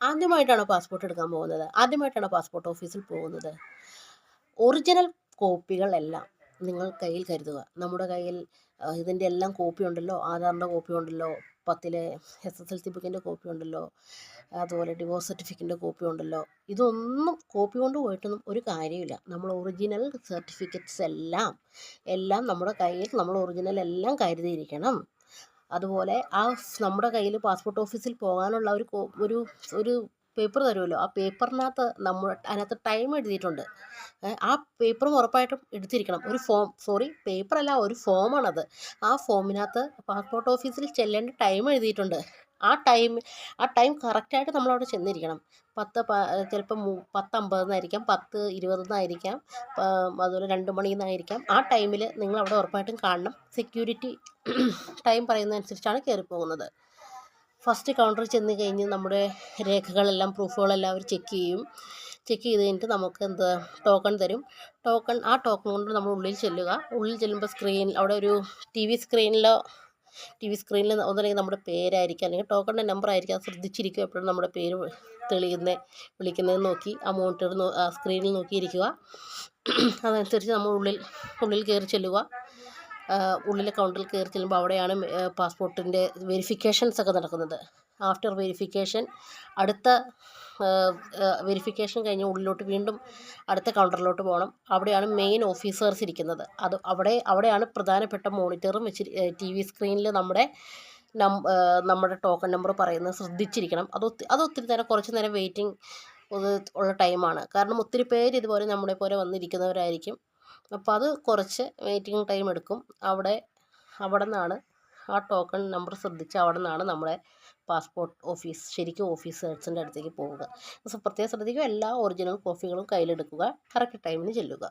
ആദ്യമായിട്ടാണോ പാസ്പോർട്ട് എടുക്കാൻ പോകുന്നത്? ആദ്യമായിട്ടാണോ പാസ്പോർട്ട് ഓഫീസിൽ പോകുന്നത്? ഒറിജിനൽ കോപ്പികളെല്ലാം നിങ്ങൾ കയ്യിൽ കരുതുക. നമ്മുടെ കയ്യിൽ ഇതിന്റെ എല്ലാം കോപ്പി ഉണ്ടല്ലോ. ആധാറിന്റെ കോപ്പി ഉണ്ടല്ലോ. പത്തിലെ എസ് എസ് എൽ സി ബുക്കിന്റെ കോപ്പി ഉണ്ടല്ലോ. അതുപോലെ ഡിവോഴ്സ് സർട്ടിഫിക്കറ്റിന്റെ കോപ്പി ഉണ്ടല്ലോ. ഇതൊന്നും കോപ്പി കൊണ്ട് പോയിട്ടൊന്നും ഒരു കാര്യമില്ല. നമ്മൾ ഒറിജിനൽ സർട്ടിഫിക്കറ്റ്സ് എല്ലാം എല്ലാം നമ്മുടെ കയ്യിൽ നമ്മൾ ഒറിജിനൽ എല്ലാം കരുതിയിരിക്കണം. അതുപോലെ ആ നമ്മുടെ കയ്യിൽ പാസ്പോർട്ട് ഓഫീസിൽ പോകാനുള്ള ഒരു ഒരു ഒരു പേപ്പർ തരുമല്ലോ? ആ പേപ്പറിനകത്ത് നമ്മൾ അതിനകത്ത് ടൈം എഴുതിയിട്ടുണ്ട്. ആ പേപ്പറും ഉറപ്പായിട്ടും എടുത്തിരിക്കണം. ഒരു ഫോം സോറി പേപ്പറല്ല ഒരു ഫോമാണത്. ആ ഫോമിനകത്ത് പാസ്പോർട്ട് ഓഫീസിൽ ചെല്ലേണ്ട ടൈം എഴുതിയിട്ടുണ്ട്. ആ ടൈം ആ ടൈം കറക്റ്റായിട്ട് നമ്മളവിടെ ചെന്നിരിക്കണം. പത്ത് ചിലപ്പം പത്ത് അമ്പതെന്നായിരിക്കാം പത്ത് ഇരുപതെന്നായിരിക്കാം അതുപോലെ രണ്ട് മണിന്നായിരിക്കാം. ആ ടൈമിൽ നിങ്ങൾ അവിടെ ഉറപ്പായിട്ടും കാണണം. സെക്യൂരിറ്റി ടൈം പറയുന്നതനുസരിച്ചാണ് കയറി പോകുന്നത് ഫസ്റ്റ് കൗണ്ടറിൽ ചെന്ന് കഴിഞ്ഞ് നമ്മുടെ രേഖകളെല്ലാം പ്രൂഫുകളെല്ലാം അവർ ചെക്ക് ചെയ്യും. ചെക്ക് ചെയ്ത് കഴിഞ്ഞിട്ട് നമുക്ക് എന്താ ടോക്കൺ തരും. ടോക്കൺ ആ ടോക്കൺ കൊണ്ട് നമ്മൾ ഉള്ളിൽ ചെല്ലുക. ഉള്ളിൽ ചെല്ലുമ്പോൾ സ്ക്രീൻ അവിടെ ഒരു ടി വി സ്ക്രീനിലോ ടി വി സ്ക്രീനിൽ ഒന്നല്ലെങ്കിൽ നമ്മുടെ പേരായിരിക്കും അല്ലെങ്കിൽ ടോക്കണിന്റെ നമ്പർ ആയിരിക്കും അത് ശ്രദ്ധിച്ചിരിക്കുക എപ്പോഴും നമ്മുടെ പേര് തെളിയുന്ന വിളിക്കുന്നത് നോക്കി ആ മോണിറ്റർ സ്ക്രീനിൽ നോക്കിയിരിക്കുക. അതനുസരിച്ച് നമ്മൾ ഉള്ളിൽ ഉള്ളിൽ കയറി ചെല്ലുക. ഉള്ളിലെ കൗണ്ടറിൽ കയറി ചെല്ലുമ്പോൾ അവിടെയാണ് പാസ്പോർട്ടിന്റെ വെരിഫിക്കേഷൻസ് ഒക്കെ നടക്കുന്നത്. ആഫ്റ്റർ വെരിഫിക്കേഷൻ അടുത്ത വെരിഫിക്കേഷൻ കഴിഞ്ഞ് ഉള്ളിലോട്ട് വീണ്ടും അടുത്ത കൗണ്ടറിലോട്ട് പോകണം അവിടെയാണ് മെയിൻ ഓഫീസേഴ്സ് ഇരിക്കുന്നത്. അത് അവിടെ അവിടെയാണ് പ്രധാനപ്പെട്ട മോണിറ്ററും വെച്ച് ടി വി സ്ക്രീനിൽ നമ്മുടെ നം നമ്മുടെ ടോക്കൺ നമ്പർ പറയുന്നത് ശ്രദ്ധിച്ചിരിക്കണം. അത് ഒത്തിരി അത് ഒത്തിരി നേരം കുറച്ച് നേരം വെയിറ്റിംഗ് ഉള്ള ടൈമാണ് കാരണം ഒത്തിരി പേര് ഇതുപോലെ നമ്മളെ പോലെ വന്നിരിക്കുന്നവരായിരിക്കും. അപ്പോൾ അത് കുറച്ച് വെയിറ്റിംഗ് ടൈം എടുക്കും. അവിടെ അവിടെ നിന്നാണ് ആ ടോക്കൺ നമ്പർ ശ്രദ്ധിച്ച് അവിടെ നിന്നാണ് നമ്മുടെ പാസ്പോർട്ട് ഓഫീസ് ശരിക്കും ഓഫീസേഴ്സിന്റെ അടുത്തേക്ക് പോവുക. പ്രത്യേകം ശ്രദ്ധിക്കുക. എല്ലാ ഒറിജിനൽ കോപ്പികളും കയ്യിലെടുക്കുക. കറക്റ്റ് ടൈമിന് ചെല്ലുക.